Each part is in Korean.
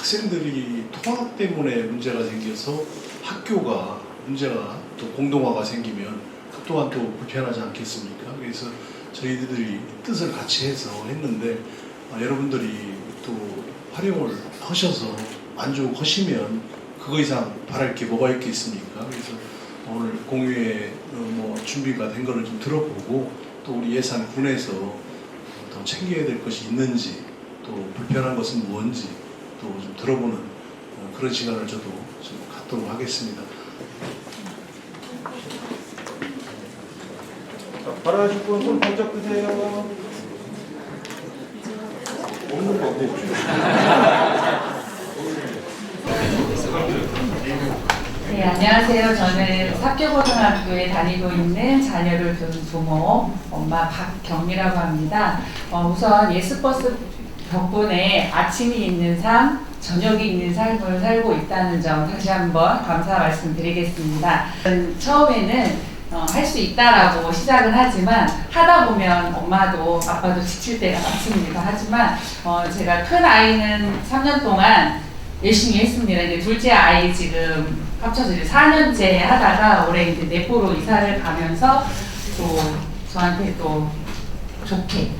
학생들이 통학 때문에 문제가 생겨서 학교가 문제가 또 공동화가 생기면 그 또한 또 불편하지 않겠습니까? 그래서 저희들이 뜻을 같이 해서 했는데 아, 여러분들이 또 활용을 하셔서 만족하시면 그거 이상 바랄 게 뭐가 있겠습니까? 그래서 오늘 공유회 어, 뭐 준비가 된 거를 좀 들어보고 또 우리 예산 군에서 더 챙겨야 될 것이 있는지 또 불편한 것은 뭔지 또 좀 들어보는 어, 그런 시간을 저도 좀 갖도록 하겠습니다. 자, 발언하실 분 손 번쩍 드세요. 없는. 네, 안녕하세요. 저는 삽교고등학교에 다니고 있는 자녀를 둔 부모, 엄마 박경미라고 합니다. 어, 우선 예스버스 덕분에 아침이 있는 삶, 저녁이 있는 삶을 살고 있다는 점 다시 한번 감사 말씀드리겠습니다. 음, 처음에는 할수 있다라고 시작은 하지만 하다 보면 엄마도 아빠도 지칠 때가 많습니다. 하지만 어, 제가 큰 아이는 3년 동안 열심히 했습니다. 이제 둘째 아이 지금 합쳐서 이제 4년째 하다가 올해 이제 내포로 이사를 가면서 또 저한테 또 좋게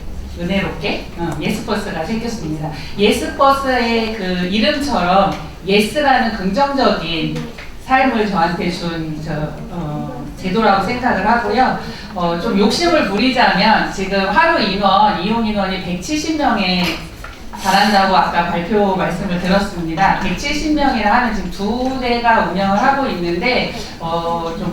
은혜롭게 어, 예스버스가 생겼습니다. 예스버스의 그 이름처럼 예스라는 긍정적인 삶을 저한테 준 저, 어, 제도라고 생각을 하고요. 어, 좀 욕심을 부리자면 지금 하루 인원, 이용 인원이 170명에 달한다고 아까 발표 말씀을 들었습니다. 170명이라 하면 지금 두 대가 운영을 하고 있는데 어, 좀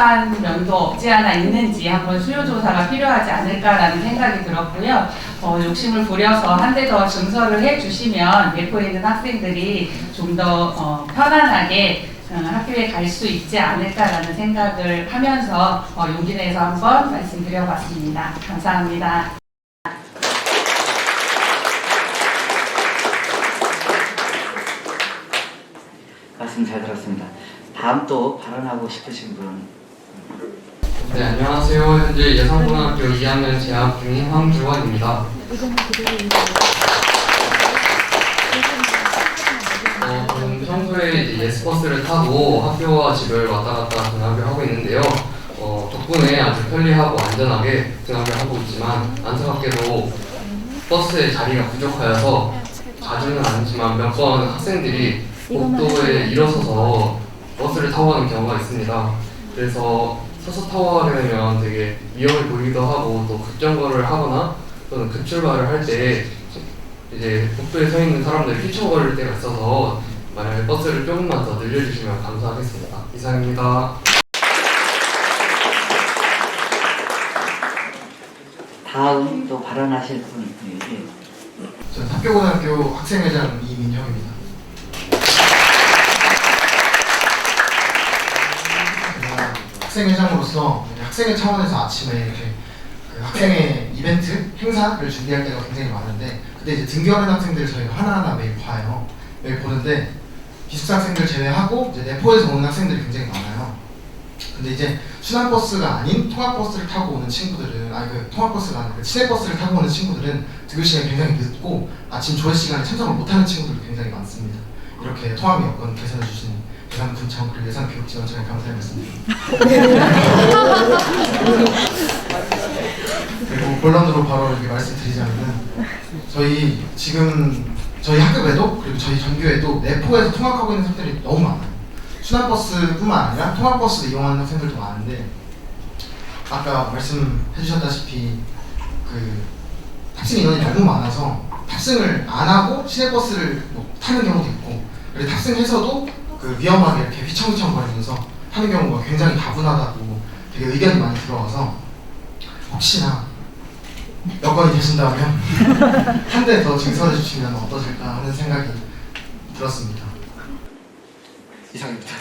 부족한 면도 없지 않아 있는지 한번 수요 조사가 필요하지 않을까라는 생각이 들었고요. 어, 욕심을 부려서 한 대 더 증설을 해주시면 내포에 있는 학생들이 좀더 어, 편안하게 어, 학교에 갈 수 있지 않을까라는 생각을 하면서 어, 용기 내서 한번 말씀드려봤습니다. 감사합니다. 말씀 잘 들었습니다. 다음 또 발언하고 싶으신 분. 네, 안녕하세요. 현재 예상고등학교 2학년 재학 중인 황주원입니다. 어, 저는 평소에 예스버스를 타고 학교와 집을 왔다 갔다 등하교 하고 있는데요. 어, 덕분에 아주 편리하고 안전하게 등하교 하고 있지만 안타깝게도 버스에 자리가 부족하여서 자주는 아니지만 몇 번 학생들이 복도에 일어서서 버스를 타고 가는 경우가 있습니다. 그래서 서서 가게 되면 되게 위험해 보이기도 하고 또 급정거를 하거나 또는 급출발을 할 때 이제 복도에 서 있는 사람들이 휘청거릴 때가 있어서 만약에 버스를 조금만 더 늘려주시면 감사하겠습니다. 이상입니다. 다음 또 발언하실 분. 예. 저는 학교고등학교 학생회장 이민형입니다. 제가 학생회장으로서 학생회 차원에서 아침에 이렇게 그 학생회 이벤트 행사를 준비할 때가 굉장히 많은데 그때 이제 등교하는 학생들 저희가 하나하나 매일 봐요. 매일 보는데 기숙사 학생들 제외하고 이제 내포에서 오는 학생들이 굉장히 많아요. 근데 이제 순환버스가 아닌 통학버스를 타고 오는 친구들은 아니 그 통학버스가 아닌 그 시내버스를 타고 오는 친구들은 등교 시간이 굉장히 늦고 아침 조회 시간에 참석을 못하는 친구들이 굉장히 많습니다. 이렇게 통학 여건 개선해 주신 대상군청 그리고 예산 교육 지원 청에 감사의 말씀드립니다. 그리고 본론으로 바로 이렇게 말씀드리자면은 저희 지금 저희 학급에도 그리고 저희 전교에도 내포에서 통학하고 있는 학생들이 너무 많아요. 순환버스뿐만 아니라 통학버스를 이용하는 학생들도 많은데 아까 말씀해 주셨다시피 그 탑승 인원이 너무 많아서 탑승을 안 하고 시내버스를 뭐 타는 경우도 있고 그리고 탑승해서도 그 위험하게 이렇게 휘청휘청 거리면서 하는 경우가 굉장히 다분하다고 되게 의견이 많이 들어와서 혹시나 여건이 되신다면 한 대 더 증설해 주시면 어떠실까 하는 생각이 들었습니다. 이상입니다.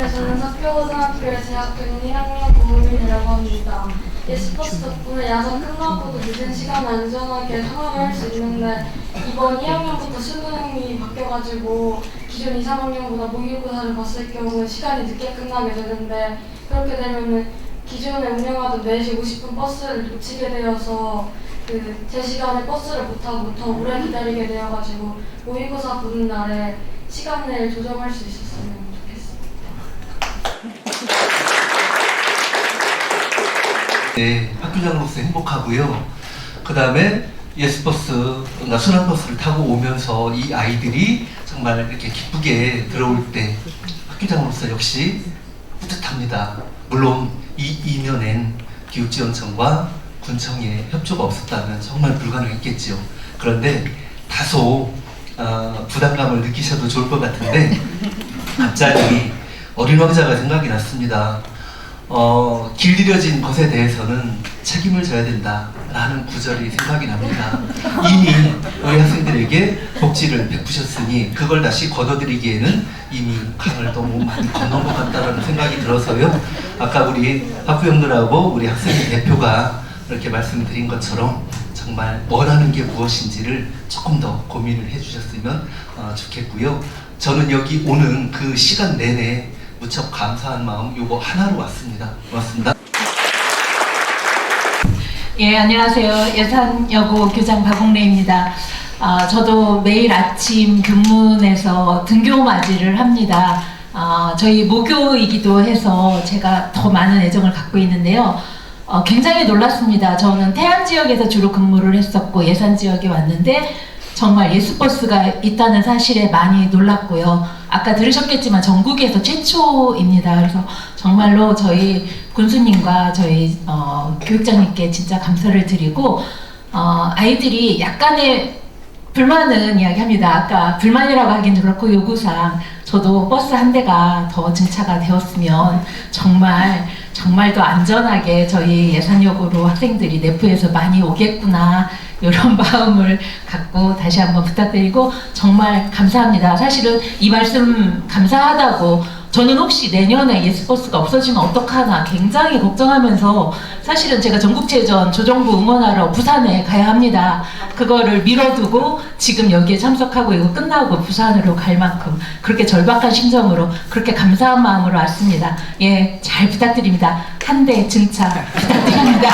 네, 저는 석교고등학교에 재학 중인 1학년 고은이라고 합니다. 예스버스 덕분에 야간 끝나고도 늦은 시간에 안전하게 통학을 할 수 있는데 이번 2학년부터 수능이 바뀌어가지고 기존 2, 3학년보다 모의고사를 봤을 경우 시간이 늦게 끝나게 되는데 그렇게 되면은 기존에 운영하던 4시 50분 버스를 놓치게 되어서 그 제 시간에 버스를 못 타고 더 오래 기다리게 되어가지고 모의고사 보는 날에 시간을 조정할 수 있었으면 좋겠습니다. 네, 학교장으로서 행복하고요. 그 다음에 예스버스나 순환 버스를 타고 오면서 이 아이들이 정말 이렇게 기쁘게 들어올 때 학교장으로서 역시 뿌듯합니다. 물론 이 이면엔 교육지원청과 군청의 협조가 없었다면 정말 불가능했겠지요. 그런데 다소 어, 부담감을 느끼셔도 좋을 것 같은데 갑자기 어린 왕자가 생각이 났습니다. 어, 길들여진 것에 대해서는 책임을 져야 된다라는 구절이 생각이 납니다. 이미 우리 학생들에게 복지를 베푸셨으니 그걸 다시 걷어들이기에는 이미 강을 너무 많이 건넌 것 같다라는 생각이 들어서요. 아까 우리 학부 형들하고 우리 학생의 대표가 이렇게 말씀드린 것처럼 정말 원하는 게 무엇인지를 조금 더 고민을 해주셨으면 어, 좋겠고요. 저는 여기 오는 그 시간 내내 무척 감사한 마음 요거 하나로 왔습니다. 고맙습니다. 예, 안녕하세요. 예산여고 교장 박홍래입니다. 아, 저도 매일 아침 교문에서 등교 맞이를 합니다. 아, 저희 모교이기도 해서 제가 더 많은 애정을 갖고 있는데요. 어, 굉장히 놀랐습니다. 저는 태안 지역에서 주로 근무를 했었고 예산 지역에 왔는데 정말 예수버스가 있다는 사실에 많이 놀랐고요. 아까 들으셨겠지만 전국에서 최초입니다. 그래서 정말로 저희 군수님과 저희 어, 교육장님께 진짜 감사를 드리고 어, 아이들이 약간의 불만은 이야기합니다. 아까 불만이라고 하긴 그렇고 요구사항 저도 버스 한 대가 더 증차가 되었으면 정말 정말 더 안전하게 저희 예산역으로 학생들이 내부에서 많이 오겠구나 이런 마음을 갖고 다시 한번 부탁드리고 정말 감사합니다. 사실은 이 말씀 감사하다고 저는 혹시 내년에 예스버스가 없어지면 어떡하나 굉장히 걱정하면서 사실은 제가 전국체전 조정부 응원하러 부산에 가야 합니다. 그거를 미뤄두고 지금 여기에 참석하고 이거 끝나고 부산으로 갈 만큼 그렇게 절박한 심정으로 그렇게 감사한 마음으로 왔습니다. 예, 잘 부탁드립니다. 한 대 증차 부탁드립니다.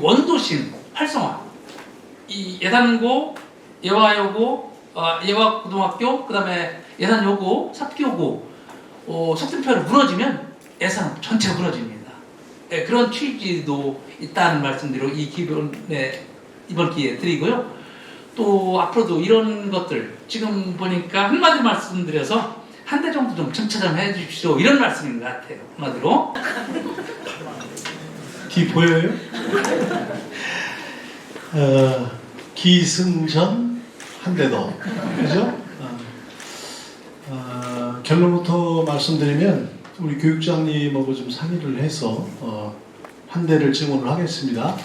원도심 활성화 이 예산고 예화여고 어, 예화 고등학교 그다음에 예산여고 삽교고 어, 석등표를 무너지면 예산 전체가 무너집니다. 예, 그런 취지도 있다는 말씀드리고 이 기본에 이번 기회에 드리고요. 또 앞으로도 이런 것들 지금 보니까 한마디 말씀드려서 한 대 정도 좀 정차 좀 해주십시오 이런 말씀인 것 같아요 한마디로 뒤 보여요? 어, 기승전 한대 더. 그죠? 어, 어, 결론부터 말씀드리면 우리 교육장님하고 좀 상의를 해서 어, 한 대를 증언을 하겠습니다.